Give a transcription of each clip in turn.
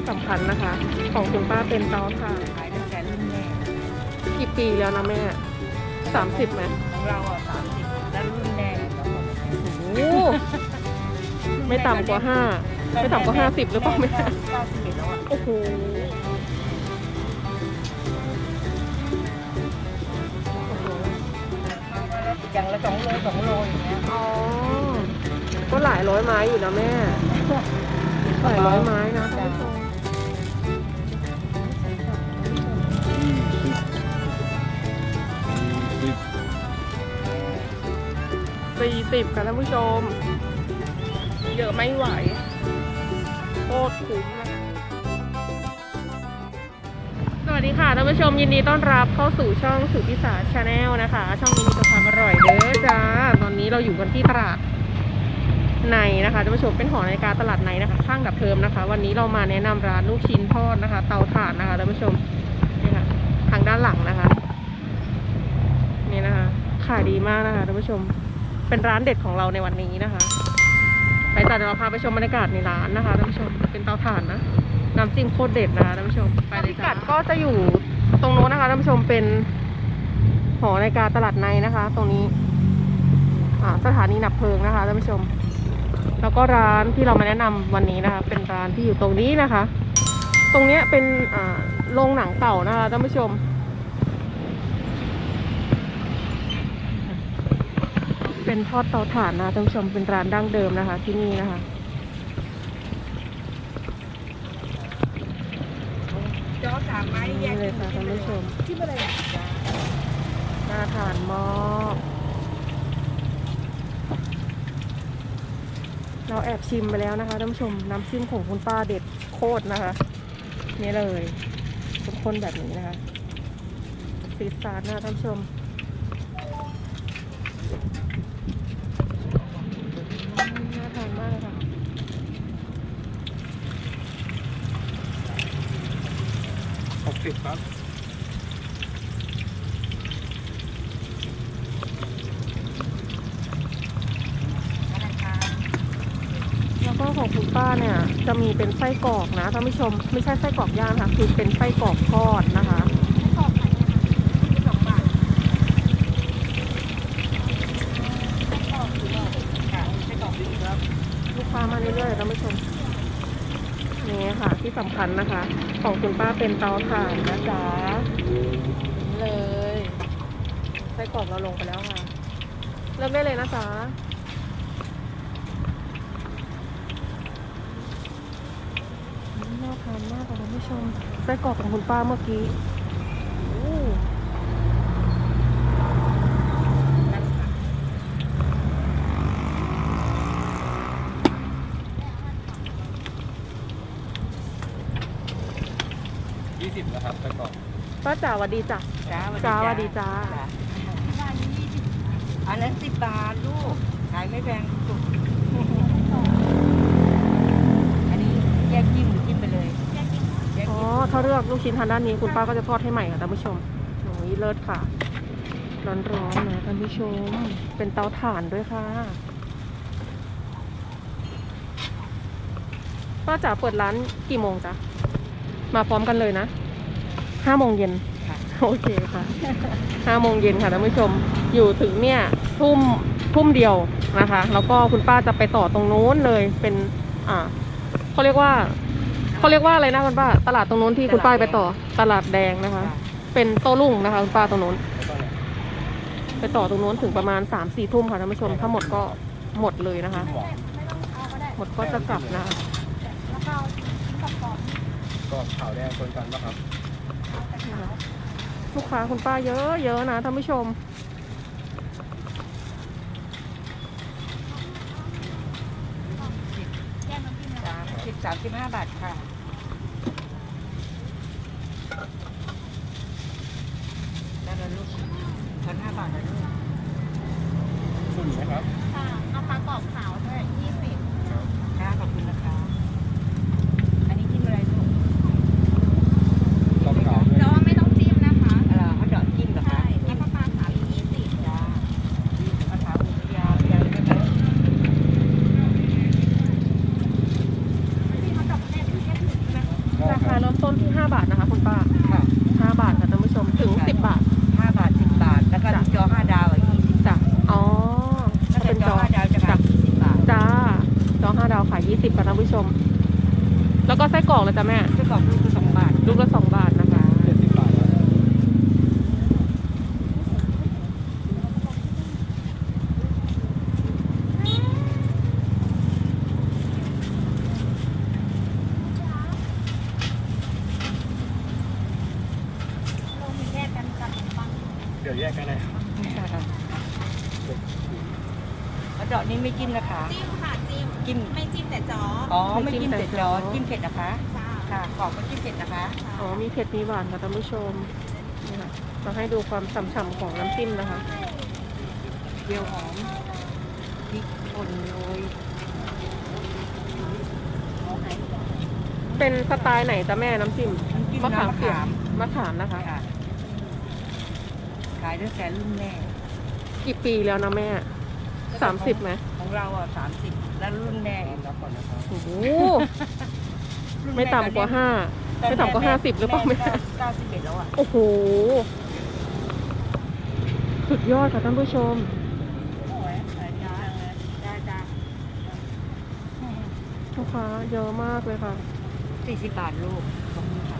ที่สำคัญนะคะ ของคุณป้าเป็นเตาถ่านขายตั้งแต่รุ่นแม่กี่ปีแล้วนะแม่สามสิบไหมของเราอะสามสิบแล้วรุ่นแม่โอ้โหไม่ต่ำกว่าห้าไม่ต่ำกว่าห้าสิบหรือเปล่าแม่เก้าสิบแล้วอะโอ้โหโอ้โหอย่างละสองโลสองโลอย่างเงี้ยอ๋อก็หลายร้อยไม้อยู่นะแม่หลายร้อยไม้นะท่านผู้ชม สี่สิบค่ะท่านผู้ชม เยอะไม่ไหวโคตรคุ้มนะสวัสดีค่ะท่านผู้ชมยินดีต้อนรับเข้าสู่ช่องสุพิสาชาแนลนะคะ ช่องนี้มีแต่ความอร่อยเด้อจ้า ตอนนี้เราอยู่กันที่ตลาดในนะคะท่านผู้ชมเป็นหอนาฬิกาตลาดในนะคะ ข้างดับเพลิมนะคะ วันนี้เรามาแนะนำร้านลูกชิ้นทอดนะคะ เตาถ่านนะคะท่านผู้ชมนี่ค่ะทางด้านหลังนะคะ นี่นะคะขายดีมากนะคะท่านผู้ชม เป็นร้านเด็ดของเราในวันนี้นะคะ ไปจ้ะเดี๋ยวเราพาไปชมบรรยากาศในร้านนะคะท่านผู้ชมเป็นเตาถ่านนะน้ำจิ้มโคตรเด็ดนะคะท่านผู้ชมไปเลยจ้ะก็จะอยู่ตรงโน้นนะคะท่านผู้ชมเป็นหอนาฬิกาตลาดในนะคะ ตรงนี้อ่าสถานีดับเพลิงนะคะท่านผู้ชม แล้วก็ร้านที่เรามาแนะนำวันนี้นะคะ เป็นร้านที่อยู่ตรงนี้นะคะ ตรงเนี้ยเป็นอ่าโรงหนังเก่านะคะท่านผู้ชม เป็นทอดเตาถ่านนะท่านผู้ชมเป็นร้านดั้งเดิมนะคะ ที่นี่นะคะจอสามไม้แยนี่กเลยค่ะท่านผู้ชมที่อะไรน่าทานมากเราแอบชิมไปแล้วนะคะท่านผู้ชมน้ำจิ้มของคุณป้าเด็ดโคตรนะคะ นี่เลยข้นๆแบบนี้นะคะซีดซาร์นะคะท่านผู้ชมน่าทานมากเลยค่ะ หก สิบครับแล้วก็ของคุณป้าเนี่ย จะมีเป็นไส้กรอกนะท่านผู้ชม ไม่ใช่ไส้กรอกย่างนะคะคือเป็นไส้กรอกทอดนะคะ ลูกค้ามาเรื่อยๆท่านผู้ชม นี่ค่ะที่สำคัญนะคะ ของคุณป้าเป็นเตาถ่านนะจ๊ะนี่เลยไส้กรอกเราลงไปแล้วค่ะ เริ่มได้เลยนะจ๊ะน่าทานมากค่ะท่านผู้ชมไส้กรอกของคุณป้าเมื่อกี้อู้ ยี่สิบนะครับไปก่อน ป้า จ๋าหวัดดีจ้ะจ้าจ้าหวัดดีจ้าอันนั้นสิบบาทลูก ขายไม่แพงสุดอันนี้แยกจิ้มหรือจิ้มไปเลยแยกจิ้มอ๋อถ้าเลือกลูกชิ้นทางด้านนี้คุณป้าก็จะทอดให้ใหม่ค่ะท่านผู้ชมโอ้ยเลิศค่ะ ร้อนๆนะท่านผู้ชม เป็นเตาถ่านด้วยค่ะ ป้าจ๋าเปิดร้านกี่โมงจ๊ะ มาพร้อมกันเลยนะ ห้าโมงเย็นค่ะโอเคค่ะห้าโมงเย็นค่ะท่านผู้ชม อยู่ถึงเนี่ยทุ่มทุ่มเดียวนะคะ แล้วก็คุณป้าจะไปต่อตรงนู้นเลยเป็น อ่าเขาเรียกว่าเขาเรียกว่าอะไรนะคุณป้า ตลาดตรงนู้นที่คุณป้าไปต่อ ตลาดแดงนะคะ เป็นโต้รุ่งนะคะคุณป้าตรงนู้น ไปต่อตรงนู้นถึงประมาณสามสี่ทุ่มค่ะท่านผู้ชม ถ้าหมดก็หมดเลยนะคะ หมอนหมดก็จะกลับนะคะก็ขาวแดงคนกันปะครับ ลูกค้าคุณป้าเยอะเยอะนะท่านผู้ชมสามสิบสามสิบห้าบาทค่ะ มที่ 5 บาทนะคะคุณป้า ค่ะ5 บาทค่ะท่านผู้ชมถึง 10 บาท ห้าบาทสิบบาท แล้วก็จอห้าดาวอะยี่สิบจ้ะ อ๋อถ้าเป็นจออ ห้าดาวจะขายสิบบาทจ้าจองห้าดาวขาย 20ค่ะท่านผู้ชม แล้วก็ไส้กรอกเลยจ้ะแม่ไส้กรอกลูกละสองบาท ลูกละ 2 บาท ดี๋ยวแยกกันเลยครับแล้วดอกนี้ไม่จิ้มนะคะ จิ้มค่ะจิ้มจิ้ม ไม่จิ้มแต่จ้ออ๋อ ไม่จิ้มเผ็ดจอจิ้มเผ็ดนะคะ จ้าค่ะกรอบก็จิ้มเผ็ดนะคะ อ๋อ มีเผ็ดมีหวานค่ะท่านผู้ชมนี่ค่ะมาให้ดูความฉ่ำๆของน้ำจิ้มนะคะเจียวหอมพริกป่นโรยเป็นสไตล์ไหนจ้ะแม่น้ำจิ้มน้ำจิ้มมะขามน้ำมะเปียกขามมะขามนะคะค่ะ ขายตั้งแต่รุ่นแม่ กี่ปีแล้วนะแม่สามสิบไหมของเราอะสามสิบแล้วรุ่นแม่รับก่อนนะครับโอ้โหรุ่นไม่ต่ำกว่าห้าตอนไม่ต่ำกว่าห้าสิบหรือเปล่าแม่เก้าสิบเอ็ดแล้วอะโอ้โห สุดยอดค่ะท่านผู้ชมโอ้ยขายดีจังเลยได้จ้าลูกค้าเยอะมากเลยค่ะสี่สิบบาทลูกขอบคุณค่ะ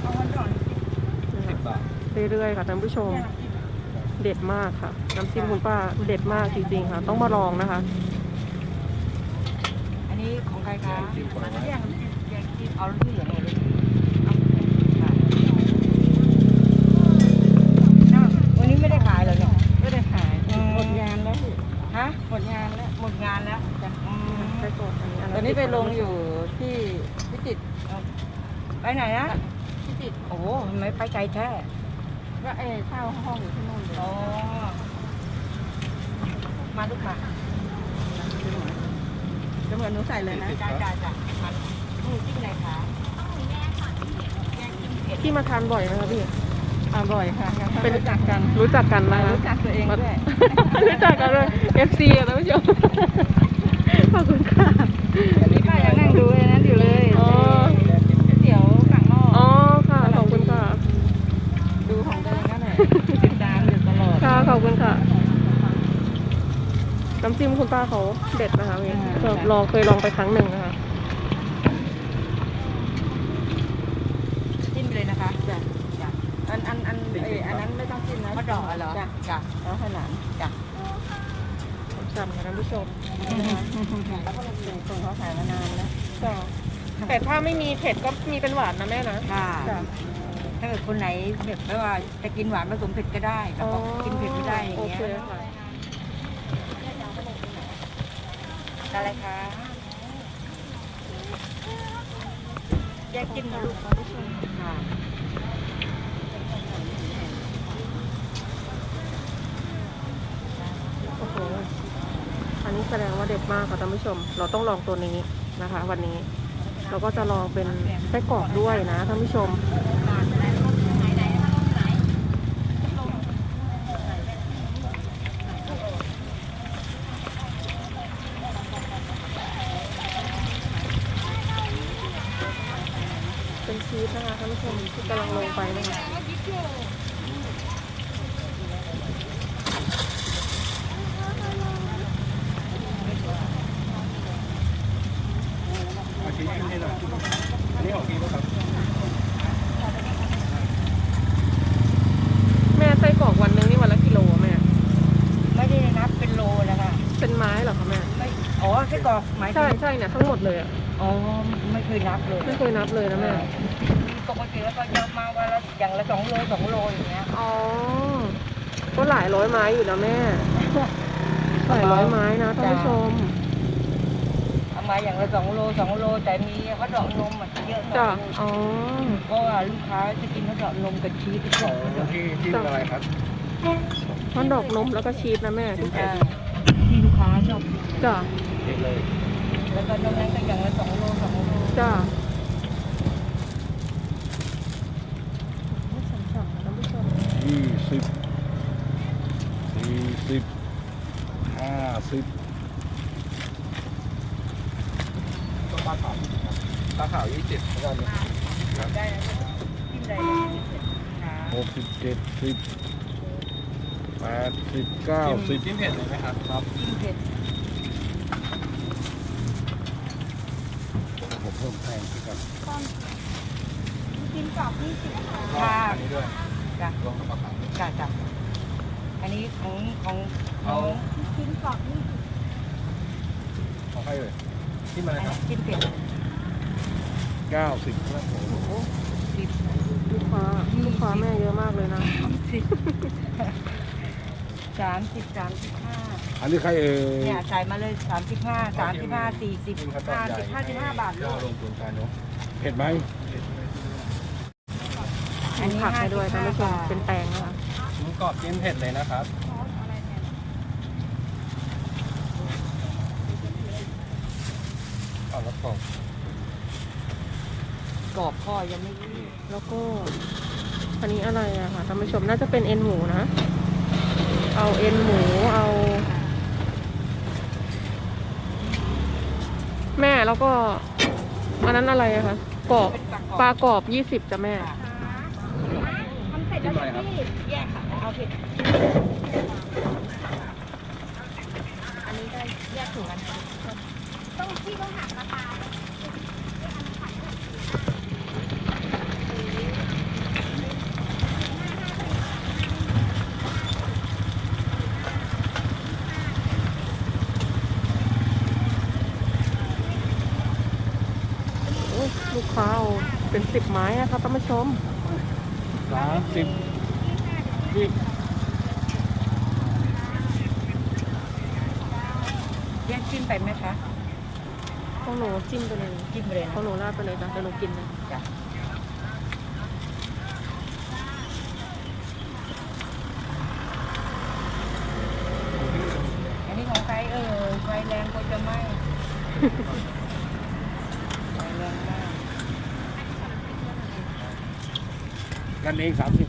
เอาวันก่อน นี่ สิ ค่ะ บบาท เรื่อยๆค่ะท่านผู้ชม เด็ดมากค่ะ น้ำจิ้มคุณป้าเด็ดมากจริงๆค่ะ ต้องมาลองนะคะ อันนี้ของใครคะแยกจิ้มผลไม้แยกน้ำจิ้มแยกจิ้มเอาที่เหลืองเลยลูกเอาค่ะอ้าววันนี้ไม่ได้ขายเหรอเนี่ยไม่ได้ขายหมดงานแล้วฮะหมดงานแล้วหมดงานแล้วจ้ะอืมไส้กรอกอันนี้อัตอนนี้ไปลงอยู่10ที่พิจิตรไปไหนนะพิจิตรโอ้โหทำไมไปไกลแท้ ก็เออเช่าห้องอยู่ที่นู่นเลยอ๋อ มาลูกมาจะเหมือนหนูใส่เลยนะจ้าจ้าจ้ามันหมูจิ้มไหนคะแยกจิ้มเผ็ดพี่มาทานบ่อยไหมคะพี่อร่อยค่ะเป็นรู้จักกัน รู้จักกันนะคะรู้จักตัวเองด้วย รู้จักกันเลย FC อะท่านผู้ชมขอบคุณค่ะนี่ป้ายังนั่งดูไอ้นั้นอยู่เลย อ๋อ เตี๋ยวฝั่งนอก อ๋อค่ะ ขอบคุณค่ะ ดูของตัวเองนั่นแหละติดตามอยู่ตลอด ค่ะ ขอบคุณค่ะ น้ำจิ้มคุณป้าเขาเด็ดนะคะพี่อ่าแบบลองเคยลองไปครั้งหนึ่งนะคะจิ้มไปเลยนะคะจ้ะจ้ะอันอันอันเอยอันนั้นไม่ต้องจิ้มนะมะดอกเหรอจ้ะจ้ะแล้วขนาดจ้ะจำค่ะท่านผู้ชมแล้วก็ลงเป็นคนเขาขายมานานแล้วจ้ะแต่ถ้าไม่มีเผ็ดก็มีเป็นหวานนะแม่นะค่ะจ้ะถ้าเกิดคนไหนแบบไม่ว่าจะกินหวานผสมเผ็ดก็ได้แล้วก็กินเผ็ดไม่ได้อย่างเงี้ย อะอะไรคะ แยกจิ้มนะลูกค่ะโอ้โหอันนี้แสดงว่าเด็ดมากค่ะท่านผู้ชม เราต้องลองตัวนี้นะคะ วันนี้ เราก็จะลองเป็นไส้กรอกด้วยนะท่านผู้ชม เป็นชีสนะคะท่านผู้ชมที่ กำลังลงไปนะคะเอาชิ้นขึ้นให้หน่อยอันนี้ของพี่ป่ะครับแม่ไส้กรอกวันหนึงนี่วันละกิโลอะแม่ ไม่ได้นับเป็นโลนะคะ เป็นไม้เหรอคะแม่ ไม่ อ๋อไส้กรอกหมายถึใช่งใช่เนี่ยทั้งหมดเลยอะอ๋อ ไม่เคยนับเลย ไม่เคยนับเลยนะแม่ ปกติแล้วก็จะมาวันละอย่างละสองโลสองโลอย่างเงี้ยอ๋อ ก็หลายร้อยไม้อยู่นะแม่ หลายร้อยไม้นะท่านผู้ชม เอามาอย่างละสองโลสองโลแต่มีข้าวดอกนมอะเยอะหน่จ้ะอยอ๋อ เพราะว่าลูกค้าจะกินข้าวดอกนมกับชีสที่ขสอองงที่ที่อะไรครับฮอนดอกนมแล้วก็ชีสนะแม่ที่ลูกค้าชอบจ้ะเองเลยแล้วก็นอกนั้นก็อย่างละสองโลสองโล จ้ะฉ่ำๆนะท่านผู้ชม ยี่สิบสี่สิบห้าสิบก็ปลาขาวปลาขาวยี่สิบแล้วกันครับได้นะจิ้มได้เลยค่ะหกสิบเจ็ดสิบแปดสิบเก้าสิบจิ้มเผ็ดเลยไหมครับครับจิ้มเผ็ดผมเพิ่มแพงขึ้นกันกินกรอบนี่สิค่ะค่ะอันนี้ด้วย จ้ะลองกับมะขามจ้ะจ้ะอันนี้ของของเอากินกรอบนี่สิของใครเลยที่มาเลยครับจิ้มเผ็ดเก้าสิบครับผมสิบลูกค้าลูกค้าแม่เยอะมากเลยนะสิบสามสิบสามสิบห้าอันนี้ใครเอ่ยเนี่ยใส่มาเลยสามสิบห้าสามสิบห้าสี่สิบห้าสิบห้าสิบห้าบาทลูเจ้ากลงทุนการเนาะเผ็ดไหม อันนี้ผักให้ด้วยท่านผู้ชม55บาทเป็นแปลงนะคะหมูกรอบจิ้มเผ็ดเลยนะครับ เอาแล้วกรอบกรอบพ่อยังไม่รีบแล้วก็ อันนี้อะไรอะค่ะท่านผู้ชมน่าจะเป็นเอ็นหมูนะ เอาเอ็นหมูเอา แม่แล้วก็อันนั้นอะไรอะคะกรอบเป็นปลากรอบยี่สิบจ้ะแม่ทำเสร็ จแล้วใช่ไหมพี่แยกค่ะเอาเผ็ดอันนี้ได้แยกถุงกันต้องพี่ต้องหักราคาโอ้ยลูกค้าเอาเป็นสิบไม้อะครับท่านผู้ชม สามสิบยี่แยกจิ้มไปไหมคะของหนูจิ้มไปเลยจิ้มไปเลยของนะหนูราดไปเลยจ้ะเดี๋ยวหนูกินนะจ้ะอันนี้ของใครเออไฟแรงก็จะไหม้ไฟแรงมาก กันเองสามสิบ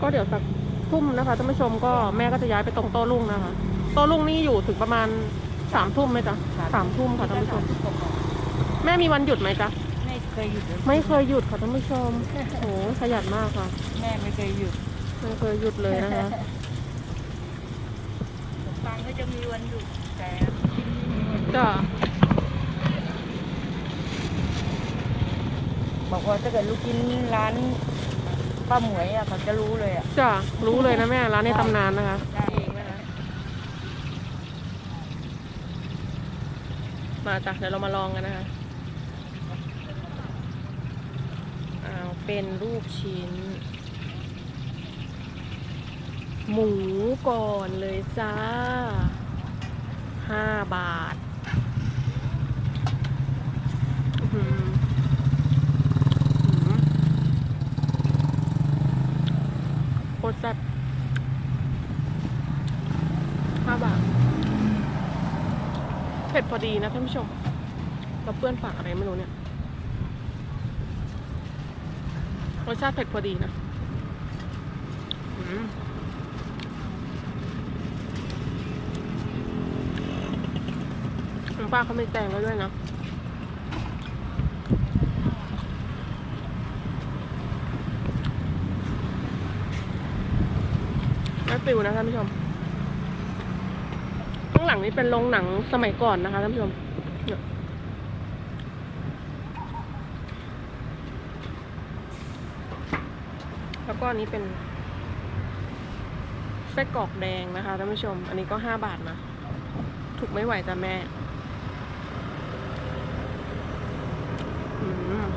ก็เดี๋ยวสัก ทุ่มนะคะท่านผู้ชมก็แม่ก็จะย้ายไปตรงโต้รุ่งนะคะ โต้รุ่งนี่อยู่ถึงประมาณสามทุ่มไหมจ๊ะสามทุ่มค่ะท่านผู้ชม แม่มีวันหยุดไหมจ๊ะไม่เคยหยุดเลยไม่เคยหยุดค่ะท่านผู้ชมโอ้ขยันมากค่ะแม่ไม่เคยหยุดไม่เคยหยุดเลยนะคะฟังก็จะมีวันหยุดแต่จ้ะบอกว่าถ้าเกิดลูกกินร้าน ป้าหมวยอะเขาจะรู้เลยอะจ้ะรู้เลยนะแม่ร้านในตำนานนะคะมาจ้ะเดี๋ยวเรามาลองกันนะคะเอาเป็นลูกชิ้น หมูก่อนเลยจ้าห้าบาทอื้อหืออื้อหือ โคตรแซ่บห้าบาท เผ็ดพอดีนะท่านผู้ชมเราเปื้อนปากอะไรไม่รู้เนี่ยรสชาติเผ็ดพอดีนะอืมคุณป้าเขาไม่แตงแล้วด้วยนะ ปิวนะท่านผู้ชม ข้างหลังนี้เป็นโรงหนังสมัยก่อนนะคะท่านผู้ชมแล้วก็อันนี้เป็นไส้กรอกแดงนะคะท่านผู้ชม อันนี้ก็ห้าบาทนะ ถูกไม่ไหวจ้ะแม่อืม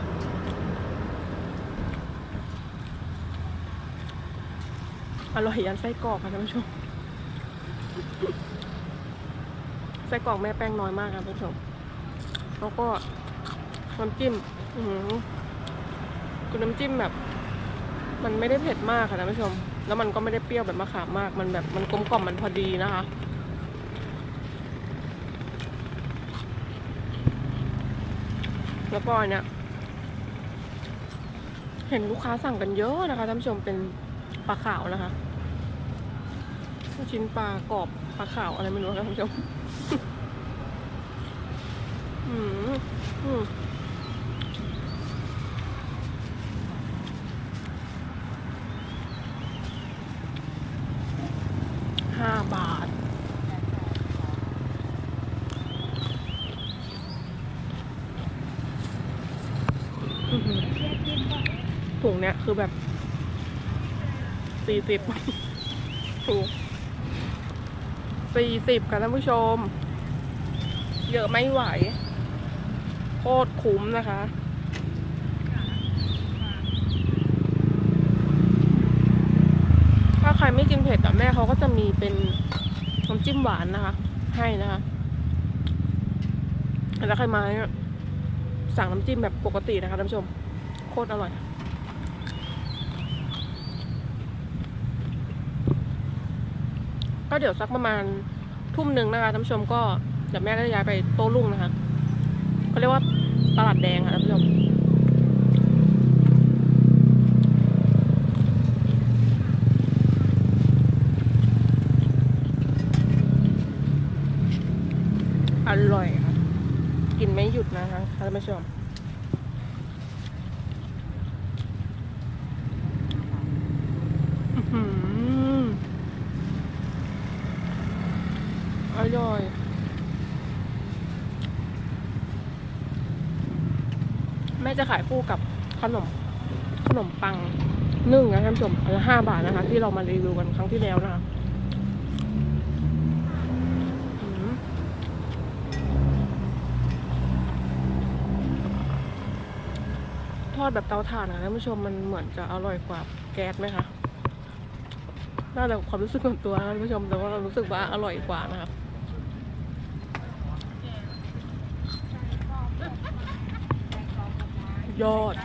อร่อยยันไส้กรอกค่ะท่านผู้ชม ไส้กรอกแม่แป้งน้อยมากครับท่านผู้ชม แล้วก็น้ำจิ้มอือหือคือน้ำจิ้มแบบ มันไม่ได้เผ็ดมากค่ะท่านผู้ชม แล้วมันก็ไม่ได้เปรี้ยวแบบมะขามมาก มันแบบมันกลมกล่อมมันพอดีนะคะแล้วก็เนี้ยเห็นลูกค้าสั่งกันเยอะนะคะท่านผู้ชมเป็น ปลาขาวนะคะลูกชิ้นปลากรอบปลาขาวอะไรไม่รู้นะคะท่านผู้ชมอืมอืมห้าบาทถุงเนี้ยคือแบบ สี่สิบถูกสี่สิบค่ะท่านผู้ชม เยอะไม่ไหว โคตรคุ้มนะคะ ถ้าใครไม่กินเผ็ดอะแม่เขาก็จะมีเป็นน้ำจิ้มหวานนะคะ ให้นะคะ แล้วใครมาสั่งน้ำจิ้มแบบปกตินะคะท่านผู้ชม โคตรอร่อย ก็เดี๋ยวสักประมาณทุ่มหนึ่งนะคะท่านผู้ชมก็เดี๋ยวแม่ก็จะย้ายไปโต้รุ่งนะคะเขาเรียกว่าตลาดแดงค่ะท่านผู้ชมอร่อยค่ะ กินไม่หยุดนะคะท่านผู้ชม อื้อหืออร่อย แม่จะขายคู่กับขนมขนมปังนึ่งนะท่านผู้ชมอันละห้าบาทนะคะ ที่เรามารีวิวกันครั้งที่แล้วนะคะทอดแบบเตาถ่านนะท่านผู้ชมมันเหมือนจะอร่อยกว่าแก๊สไหมคะน่าจะความรู้สึกส่วนตัวนะท่านผู้ชมแต่ว่าเรารู้สึกว่าอร่อยกว่านะคะ ยอด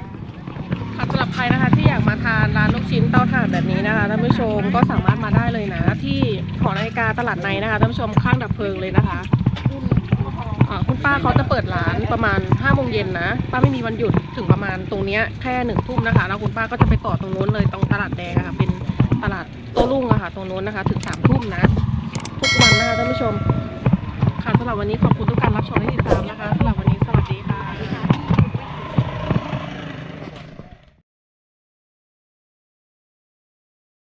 ค่ะสำหรับใครนะคะที่อยากมาทานร้านลูกชิ้นเตาถ่านแบบนี้นะคะท่านผู้ชมก็สามารถมาได้เลยนะ ที่หอนาฬิกาตลาดในนะคะท่านผู้ชมข้างดับเพลิงเลยนะคะคุณป้าเขาจะเปิดร้านประมาณ5้าโมงเย็นนะ ป้าไม่มีวันหยุดถึงประมาณตรงเนี้ยแค่หนึ่งทุ่มนะคะ แล้วคุณป้าก็จะไปต่อตรงนู้นเลยตรงตลาดแดงอะค่ะ เป็นตลาดโต้รุ่งอะค่ะ ตรงนู้นนะคะ ถึงสามทุ่มนะ ทุกวันนะคะท่านผู้ชม ค่ะสำหรับวันนี้ขอบคุณทุกการรับชมและติดตามนะคะสำหรับวันนี้สวัสดีค่ะ